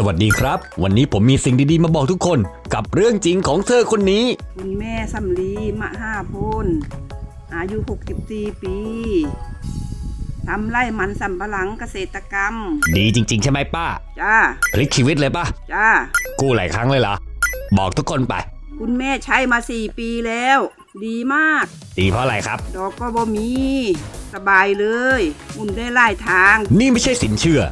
สวัสดีครับ วันนี้ผมมีสิ่งดีๆมาบอกทุกคนกับเรื่องจริงของเธอคนนี้ คุณแม่สำลีมหาพลอายุ 64 ปีทำไร่มันสำปะหลังเกษตรกรรม ดีจริง ๆ ใช่ไหมป้า จ้า พลิกชีวิตเลยป้า จ้า กู้หลายครั้งเลยเหรอ บอกทุกคนไป คุณแม่ใช้มาสี่ปีแล้ว ดีมาก ดีเพราะอะไรครับ ดอกก็บ่มี สบายเลยหมุนได้หลายทาง นี่ไม่ใช่สินเชื่อ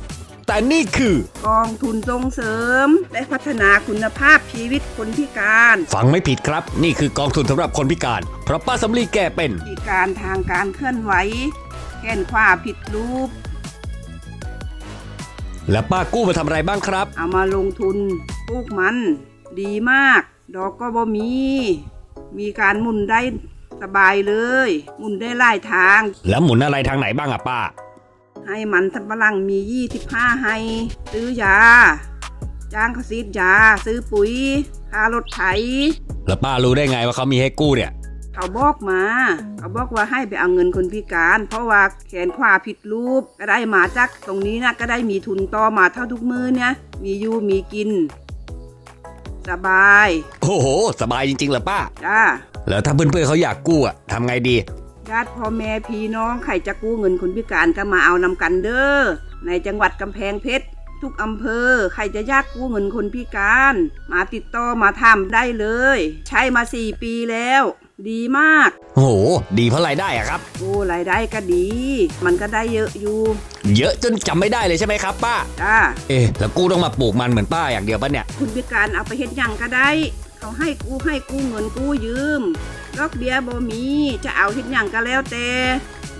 แต่นี่คือกองทุนส่งเสริม และพัฒนาคุณภาพชีวิตคนพิการ ฟังไม่ผิดครับ นี่คือกองทุนสำหรับคนพิการ เพราะป้าสำลีแกเป็น พิการทางการเคลื่อนไหวแขนขวาผิดรูป และป้ากู้มาทำอะไรบ้างครับ เอามาลงทุนปลูกมัน ดีมาก ดอกก็บ่มี มีการหมุนได้สบายเลย หมุนได้หลายทาง แล้วหมุนอะไรทางไหนบ้างอะป้า ให้มันสับปะหลังมี 25 ให้ ซื้อยา จ้างเขาซีดยา ซื้อปุ๋ยค่ารถไถ แล้วป้ารู้ได้ไงว่าเขามีให้กู้เนี่ย เขาบอกมา เขาบอกว่าให้ไปเอาเงินคนพิการ เพราะว่าแขนขวาผิดรูปก็ได้มาจากตรงนี้นะก็ได้มีทุนต่อมาเท่าทุกมือเนี่ย มีอยู่มีกิน สบาย โอ้โห สบายจริงๆเหรอป้า จ้า แล้วถ้าเพื่อนๆเขาอยากกู้อะทำไงดี ญาติพ่อแม่พี่น้องใครจะกู้เงินคนพิการก็มาเอานำกันเด้อ ในจังหวัดกำแพงเพชรทุกอำเภอใครจะยากกู้เงินคนพิการ มาติดต่อมาทำได้เลย ใช้มาสี่ปีแล้ว ดีมากโอ้โห ดีเพราะรายได้อะครับ โอ้รายได้ก็ดี มันก็ได้เยอะอยู่ เยอะจนจำไม่ได้เลยใช่ไหมครับป้า จ้า เอ๊ะแล้วกู้ต้องมาปลูกมันเหมือนป้าอย่างเดียวปะเนี่ย คุณพิการเอาไปเฮ็ดหยังก็ได้ เขาให้กู้ให้กู้เงินกู้ยืมดอกเบี้ยบ่มีจะเอาเฮ็ดหยังก็แล้วแต่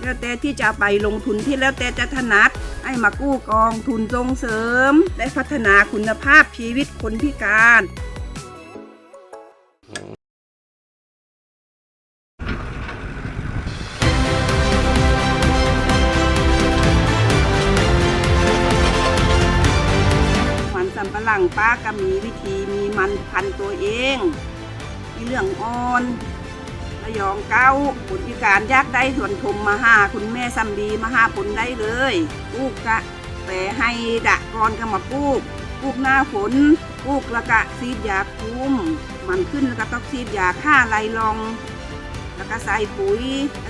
แล้วแต่ที่จะไปลงทุนที่แล้วแต่จะถนัด ให้มากู้กองทุนส่งเสริม และพัฒนาคุณภาพชีวิตคนพิการ หลังป้าก็มีวิธีมีมันพันตัวเอง มีเหลืองอ่อนระยองเก้าคนพิการยากได้ส่วนชมมาหาคุณแม่สำดีมาหาผลได้เลยปลูกกะแต่ให้ดะกรก็มาปลูกปลูกหน้าฝนปลูกล้วก็ซีดยาคุ้ม มันขึ้นแล้วก็ต้องซีดยาฆ่าไรลอง แล้วก็ใส่ปุ๋ย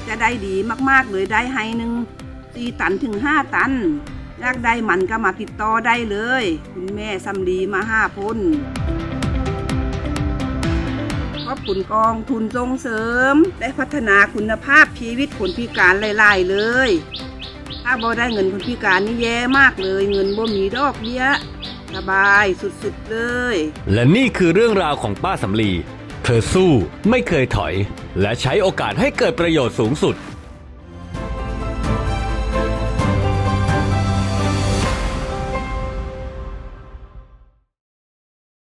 จะได้ดีมากๆเลยได้ให้หนึ่งสี่ตันถึงห้าตัน อยากได้มันก็มาติดต่อได้เลย คุณแม่สำลีมาห้าพ้นขอบคุณกองทุนส่งเสริมและพัฒนาคุณภาพชีวิตคนพิการหลายๆเลย ถ้าบ่ได้เงินคนพิการนี่แย่มากเลย เงินบ่มีดอกเบี้ยสบายสุดๆเลย และนี่คือเรื่องราวของป้าสำลี เธอสู้ไม่เคยถอย และใช้โอกาสให้เกิดประโยชน์สูงสุด